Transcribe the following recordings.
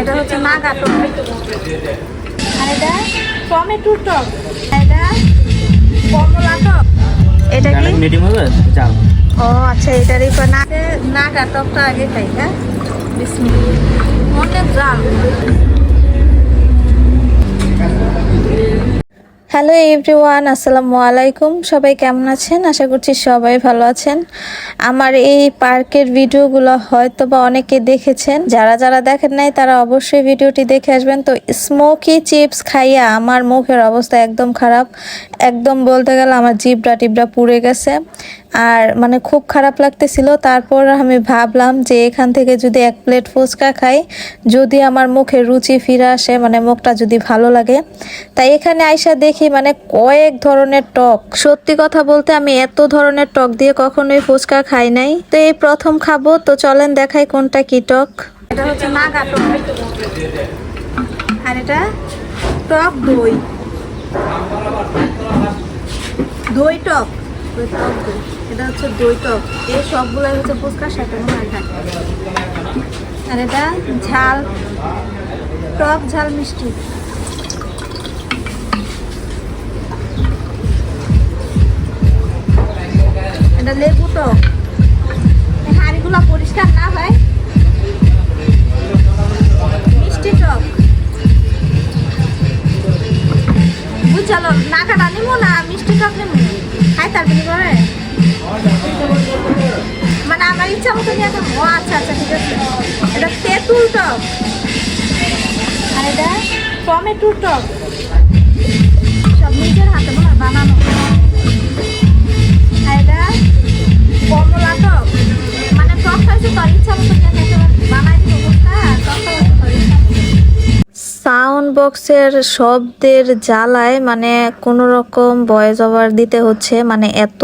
এটা হচ্ছে মাগা টক। আর এটা টমেটো টক। এটা কমলা টক। এটা কি? মিডিয়াম হবে চাল ও আচ্ছা এটারই পর না নাগা টকটা আগে খাই হ্যাঁ? বিসমিল্লাহ। অনেক জাল। হ্যালো এভরিওয়ান, আসসালামু আলাইকুম। সবাই কেমন আছেন? আশা করছি সবাই ভালো আছেন। আমার এই পার্কের ভিডিওগুলো হয়তো বা অনেকে দেখেছেন। যারা যারা দেখেন নাই, তারা অবশ্যই ভিডিওটি দেখে আসবেন। তো স্মোকি চিপস খাইয়া আমার মুখের অবস্থা একদম খারাপ। একদম বলতে গেলে আমার জিবরা টিবরা পুড়ে গেছে। আর মানে খুব খারাপ লাগতেছিল। তারপর আমি ভাবলাম যে এখান থেকে যদি এক প্লেট ফুচকা খাই, যদি আমার মুখে রুচি ফিরে আসে মানে মুখটা যদি ভালো লাগে। তাই এখানে আইসা দেখি মানে কয়েক ধরনের টক। সত্যি কথা বলতে আমি এত ধরনের টক দিয়ে কখনোই ফুচকা খাই নাই। তো এই প্রথম খাব, তো চলেন দেখাই কোনটা কি টক। এটা হচ্ছে টক দই। দই টক। দই টক দই এটা হচ্ছে দই টক এই সবগুলাই হচ্ছে ফুচকার সাথে মনে হয় আর এটা ঝাল, টক ঝাল মিষ্টি। এটা লেবু টক। হাঁড়িগুলো পরিষ্কার না হয়। মিষ্টি টক। বুঝলো নাকাটা নিবো না, মিষ্টি টক নিবো তার বিনি করে মানে আমার ইচ্ছা মতো নিয়ে ও আচ্ছা আচ্ছা ঠিক আছে। এটা তেঁতুল টক। আর এটা টমেটো টক। সব নিজের হাতে বানানো। বক্সের শব্দের জ্বালায় মানে কোনো রকম ভয়েস ওভার দিতে হচ্ছে মানে এত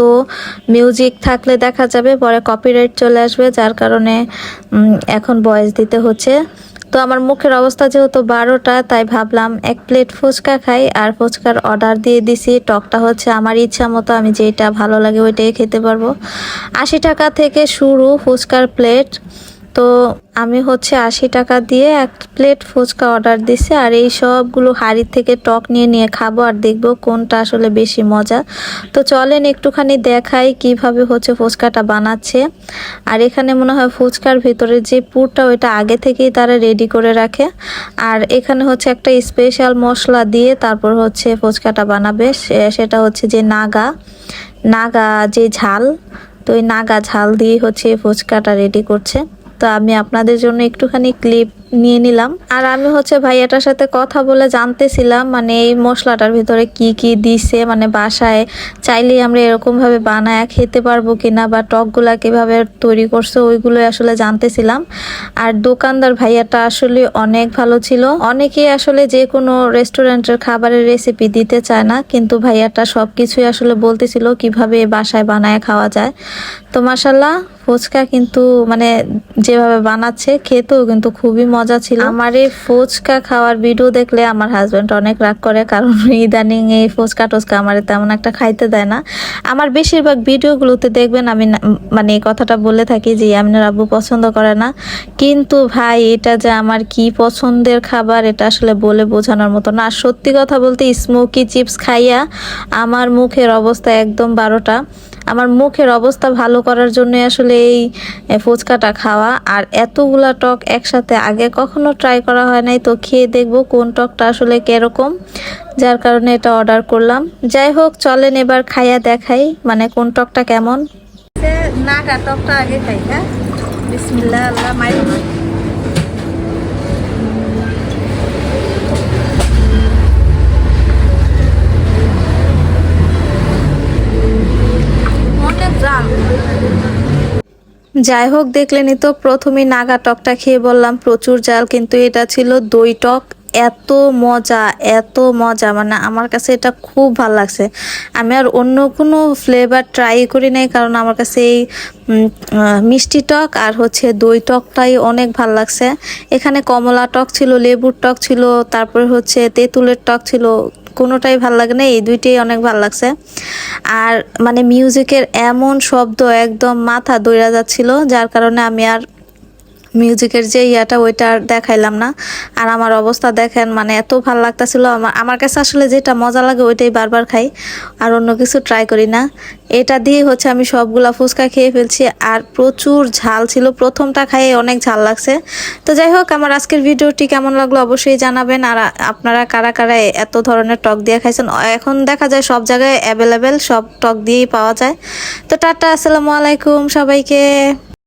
মিউজিক থাকলে দেখা যাবে পরে কপিরাইট চলে আসবে, যার কারণে এখন ভয়েস দিতে হচ্ছে। তো আমার মুখের অবস্থা যেহেতু বারোটা, তাই ভাবলাম এক প্লেট ফুচকা খাই আর ফুচকার অর্ডার দিয়ে দিছি। টকটা হচ্ছে আমার ইচ্ছা মতো, আমি যেটা ভালো লাগে ওইটাই খেতে পারব। আশি টাকা থেকে শুরু ফুচকার প্লেট তো আমি হচ্ছে আশি টাকা দিয়ে এক প্লেট ফুচকা অর্ডার দিছি আর এই সবগুলো হাড়ির থেকে টক নিয়ে নিয়ে খাব আর দেখব কোনটা আসলে বেশি মজা। তো চলেন একটুখানি দেখাই কীভাবে হচ্ছে ফুচকাটা বানাচ্ছে। আর এখানে মনে হয় ফুচকার ভিতরে যে পুরটা ওইটা আগে থেকেই তারা রেডি করে রাখে। আর এখানে হচ্ছে একটা স্পেশাল মশলা দিয়ে তারপর হচ্ছে ফুচকাটা বানাবে। সেটা হচ্ছে যে নাগা। নাগা যে ঝাল, তো ওই নাগা ঝাল দিয়ে হচ্ছে ফুচকাটা রেডি করছে। তো আমি আপনাদের জন্য একটুখানি ক্লিপ নিয়ে নিলাম। আর আমি হচ্ছে ভাইয়াটার সাথে কথা বলে জানতেছিলাম মানে এই মশলাটার ভিতরে কি কি দিছে মানে বাসায় চাইলেই আমরা এরকম ভাবে বানায় খেতে পারব কিনা বা টকগুলা কীভাবে তৈরি করছে ওইগুলো আসলে জানতেছিলাম। আর দোকানদার ভাইয়াটা আসলে অনেক ভালো ছিল। অনেকেই আসলে যে কোনো রেস্টুরেন্টের খাবারের রেসিপি দিতে চায় না, কিন্তু ভাইয়াটা সব কিছুই আসলে বলতেছিল কীভাবে বাসায় বানায় খাওয়া যায়। তো মাসাল্লাহ ফুচকা কিন্তু মানে যেভাবে বানাচ্ছে, খেতেও কিন্তু খুবই মজা ছিল। আমার এই ফুচকা খাওয়ার ভিডিও দেখলে আমার হাজবেন্ড অনেক রাগ করে, কারণ ইদানিং এই ফুচকা টুচকা আমার তেমন একটা খাইতে দেয় না। আমার বেশিরভাগ ভিডিওগুলোতে দেখবেন আমি মানে এই কথাটা বলে থাকি যে আমিনার আব্বু পছন্দ করে না। কিন্তু ভাই, এটা যে আমার কি পছন্দের খাবার, এটা আসলে বলে বোঝানোর মতো না। আর সত্যি কথা বলতে স্মোকি চিপস খাইয়া আমার মুখের অবস্থা একদম বারোটা। আমার মুখের অবস্থা ভালো করার জন্য আসলে এই ফুচকাটা খাওয়া। আর এতগুলা টক একসাথে আগে কখনো ট্রাই করা হয় নাই, তো খেয়ে দেখব কোন টকটা আসলে কেরকম। যার কারণে এটা অর্ডার করলাম। যাই হোক, চলেন এবার খাইয়া দেখাই মানে কোন টকটা কেমন। নাগা টকটা আগে খাই হ্যাঁ? বিসমিল্লা আল্লাহ মাই যাই হোক দেখলেনই তো প্রথমে নাগা টকটা খেয়ে বললাম, প্রচুর জাল, কিন্তু এটা ছিল দই টক এত মজা এত মজা। মানে আমার কাছে এটা খুব ভালো লাগছে। আমি আর অন্য কোনো ফ্লেভার ট্রাই করি নাই, কারণ আমার কাছে এই মিষ্টি টক আর হচ্ছে দই টকটাই অনেক ভালো লাগছে। এখানে কমলা টক ছিল, লেবুর টক ছিল, তারপরে হচ্ছে তেঁতুলের টক ছিল, কোনোটাই ভালো লাগে না, এই দুইটাই অনেক ভালো লাগছে। আর মানে মিউজিকের এমন শব্দ একদম মাথা দইরা যাচ্ছিল, যার কারণে আমি আর মিউজিকের যে ইয়াটা, ওইটা আর দেখাইলাম না। আর আমার অবস্থা দেখেন মানে এত ভালো লাগতাছিল। আমার আমার কাছে আসলে যেটা মজা লাগে, ওইটাই বারবার খাই। আর অন্য কিছু ট্রাই করি না। এটা দিয়ে হচ্ছে আমি সবগুলা ফুচকা খেয়ে ফেলছি। আর প্রচুর ঝাল ছিল। প্রথমটা খাইয়ে অনেক ঝাল লাগছে। তো যাই হোক, আমার আজকের ভিডিওটি কেমন লাগল অবশ্যই জানাবেন। আর আপনারা কারা কারা এত ধরনের টক দিয়ে খাইছেন, এখন দেখা যায় সব জায়গায় অ্যাভেলেবেল সব টক দিয়েই পাওয়া যায়। তো টাটা, আসসালামু আলাইকুম সবাইকে।